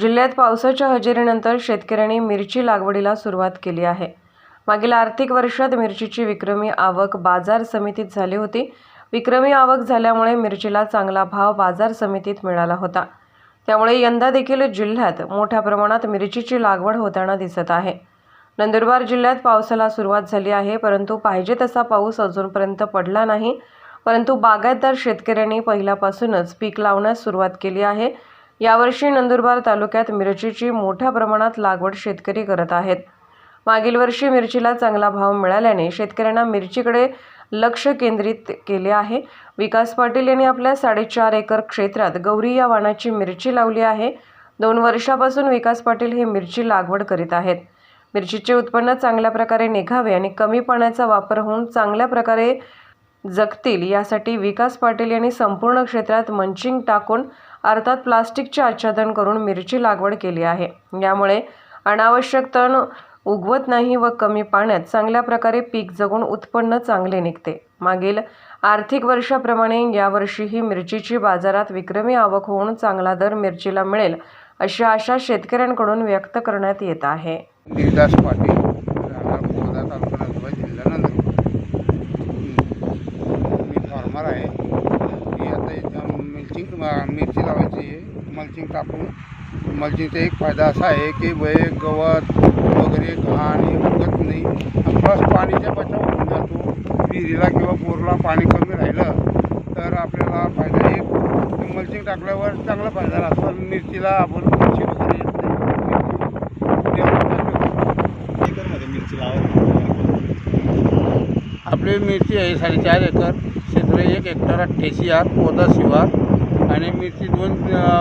जिल्ह्यात पावसाच्या हजेरीनंतर शेतकऱ्यांनी मिरची लागवडीला सुरुवात केली आहे. मागील आर्थिक वर्षात मिरचीची विक्रमी आवक बाजार समितीत झाली होती. विक्रमी आवक झाल्यामुळे मिरचीला चांगला भाव बाजार समितीत मिळाला होता. त्यामुळे यंदा देखील जिल्ह्यात मोठ्या प्रमाणात मिरचीची लागवड होताना दिसत आहे. नंदुरबार जिल्ह्यात पावसाला सुरुवात झाली आहे परंतु पाहिजे तसा पाऊस अजूनपर्यंत पडला नाही. परंतु बागायतदार शेतकऱ्यांनी पहिल्यापासूनच पीक लावण्यास सुरुवात केली आहे. यावर्षी नंदुरबार तालुक्यात मिरचीची मोठ्या प्रमाणात लागवड शेतकरी करत आहेत. मागील वर्षी मिरचीला चांगला भाव मिळाल्याने शेतकऱ्यांना मिरचीकडे लक्ष केंद्रित केले आहे. विकास पाटील यांनी आपल्या साडेचार एकर क्षेत्रात गौरी या वाणाची मिरची लावली आहे. दोन वर्षापासून विकास पाटील हे मिरची लागवड करीत आहेत. मिरचीचे उत्पन्न चांगल्या प्रकारे निघावे आणि कमी पाण्याचा वापर होऊन चांगल्या प्रकारे जगतील यासाठी विकास पाटील यांनी संपूर्ण क्षेत्रात मंचिंग टाकून अर्थात प्लास्टिकचे आच्छादन करून मिरची लागवड केली आहे. यामुळे अनावश्यक तण उगवत नाही व कमी पाण्यात चांगल्या प्रकारे पीक जगून उत्पन्न चांगले निघते. मागील आर्थिक वर्षाप्रमाणे यावर्षीही मिरचीची बाजारात विक्रमी आवक होऊन चांगला दर मिरचीला मिळेल अशी आशा शेतकऱ्यांकडून व्यक्त करण्यात येत आहे. देवदास पाटील जिल्हा मी फार्मर आहे. मी आता मिरची लावायची आहे मल्चिंग टाकून मल्चिंगचा एक फायदा असा आहे की वय गवत वगैरे घाण हे उगत नाही. प्लस पाणीचा बचाव होऊन जातो. विहिरीला किंवा बोरला पाणी कमी राहिलं तर आपल्याला फायदा एक मल्चिंग टाकल्यावर चांगला फायदा राहतो. आणि मिरचीला आपण मिरची वगैरे येत नाही. एकरमध्ये मिरची लावायची आपली मिरची आहे साडेचार एकर. क्षेत्र एक हेक्टर अठ्ठ्याऐंशी आर. पोदा शिवार आणि मिरची दोन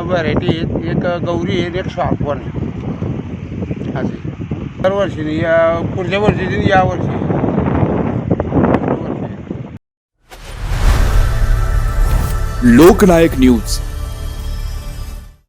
व्हरायटी आहेत. एक गौरी आहे एक शॉर्प वन आहे. असे. दरवर्षी नाही या पुढच्या वर्षी या वर्षी. लोकनायक न्यूज.